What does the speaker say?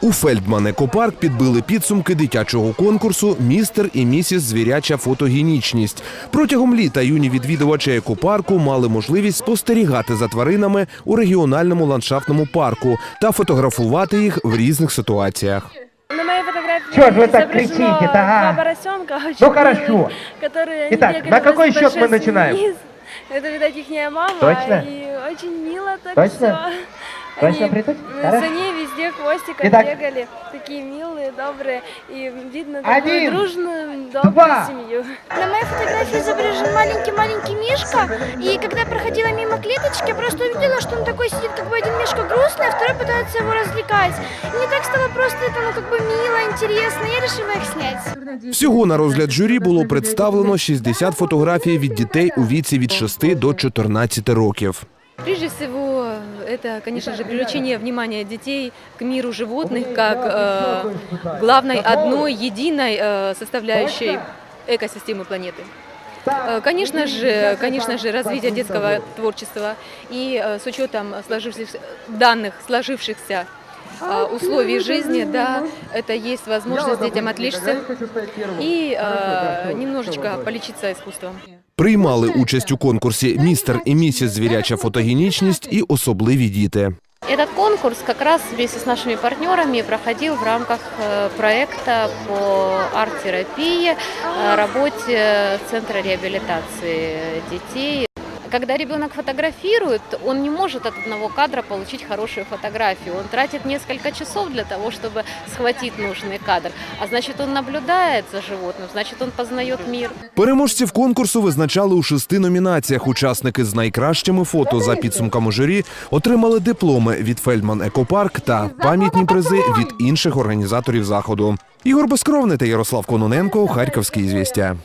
У Фельдман Екопарк підбили підсумки дитячого конкурсу Містер і місіс звіряча фотогенічність. Протягом літа юні відвідувачі екопарку мали можливість спостерігати за тваринами у регіональному ландшафтному парку та фотографувати їх в різних ситуаціях. На моей фотографии Чё ж вы так изображено кричите-то, два а? поросенка, очень Ну, милые, хорошо. которые Итак, бегали на какой вниз, счет мы большой начинаем? вниз. Это, видать, их мама, Точно? и очень мило так Точно? всё. Точно Они придут? м, Хорошо. За ней везде хвостиком Итак. бегали, такие милые, добрые, и видно такую Один, дружную, добрую два. семью. На моей фотографии изображен маленький-маленький мишка, и когда я проходила мимо клеточки, я просто увидела, что он такой сидит, как бы один мишка грустный, а второй пытается его развлекать. И мне так стало просто это, ну, как бы мило, интересно, я решила их снять. Всього на розгляд журі було представлено 60 фотографій від дітей у віці від 6 до 14 років. Прежде всего, это, конечно же, привлечение внимания детей к миру животных как э, главной одной единой э, составляющей экосистемы планеты. Э, Конечно же, конечно же, развитие детского творчества и э, с учетом сложившихся, данных сложившихся э, условий жизни, да, это есть возможность детям отвлечься и немножечко полечиться искусством. Приймали участь у конкурсі Містер і місіс звіряча фотогенічність і особливі діти. Этот конкурс как раз вместе с нашими партнерами проходил в рамках э, проекта по арт-терапии, э, работе Центра реабилитации детей. Когда ребенок фотографирует, он не может от одного кадра получить хорошую фотографию. Он тратит несколько часов для того, чтобы схватить нужный кадр. А значит, он наблюдает за животным, значит, он познает мир. Переможців конкурсу визначали у шести номінаціях. Учасники з найкращими фото за підсумками журі отримали дипломи від Фельдман Екопарк та пам'ятні призи від інших організаторів заходу. Ігор Безкровний та Ярослав Кононенко. Харківські звістя.